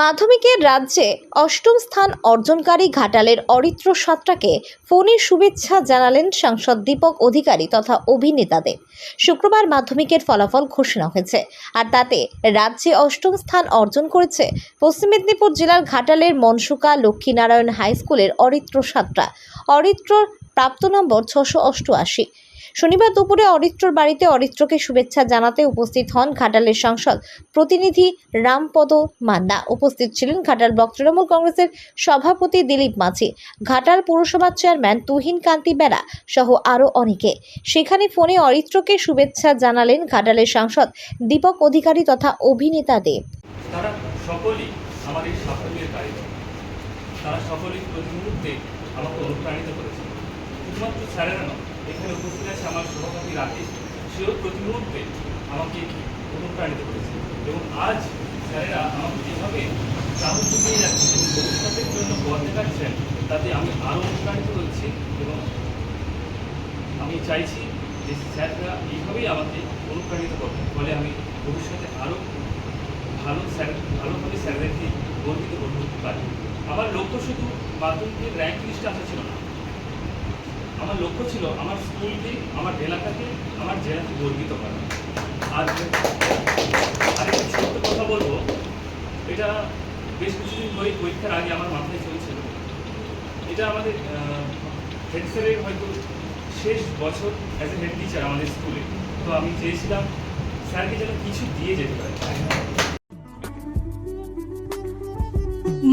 মাধ্যমিকের রাজ্যে অষ্টম স্থান অর্জনকারী ঘাটালের অরিত্র সাঁতরাকে ফোনে শুভেচ্ছা জানালেন সাংসদ দীপক অধিকারী তথা অভিনেতাদের। শুক্রবার মাধ্যমিকের ফলাফল ঘোষণা হয়েছে আর তাতে রাজ্যে অষ্টম স্থান অর্জন করেছে পশ্চিম মেদিনীপুর জেলার ঘাটালের মনসুকা লক্ষ্মীনারায়ণ হাই স্কুলের অরিত্র সাঁতরা। অরিত্রর প্রাপ্ত নম্বর ছশো অষ্টআশি। শনিবার দুপুরে অরিত্রর বাড়িতে অরিত্রকে শুভেচ্ছা জানাতে উপস্থিত হন ঘাটালের সাংসদ প্রতিনিধি রামপদ মান্না। উপস্থিত ছিলেন ঘাটাল ব্লক তৃণমূল কংগ্রেসের সভাপতি দিলীপ মাঝি, ঘাটাল পুরসভার চেয়ারম্যান তুহিন কান্তি বেড়া সহ আরও অনেকে। সেখানে ফোনে অরিত্রকে শুভেচ্ছা জানালেন ঘাটালের সাংসদ দীপক অধিকারী তথা অভিনেতা দেব। তারা সকলেই আমার এই সাফল্যের তারা সকলেই প্রতি মুহূর্তে আমাকে অনুপ্রাণিত করেছে শুধুমাত্র স্যারেরা নয় এখানে উপস্থিত আছে আমার সভাপতি রাকেশ। সেও প্রতি মুহূর্তে আমাকে অনুপ্রাণিত করেছে। এবং আজ স্যারেরা আমাকে যেভাবে সাহস জুগিয়ে যাচ্ছেন ভবিষ্যতের জন্য পথ দেখাচ্ছেন, তাতে আমি আরও অনুপ্রাণিত হচ্ছি এবং আমি চাইছি যে স্যাররা এইভাবেই আমাকে অনুপ্রাণিত করবেন ফলে আমি ভবিষ্যতে আরও ভালো স্যার, ভালোভাবে স্যারদেরকে গর্বিত করতে পারি। আমার লক্ষ্য শুধু মাধ্যমিকের র্যাঙ্ক লিস্টে আসা ছিল না আমার লক্ষ্য ছিল আমার স্কুলকে আমার এলাকাকে, আমার জেলাকে গর্বিত করা। আর আরেকটা ছোট্ট কথা বলব, এটা বেশ কিছুদিন ধরে পরীক্ষার আগে আমার মাথায় চলছিল। এটা আমাদের হেড স্যারের হয়তো শেষ বছর অ্যাজ এ হেড টিচার আমাদের স্কুলে। তো আমি চেয়েছিলাম স্যারকে যেন কিছু দিয়ে যেতে পারে।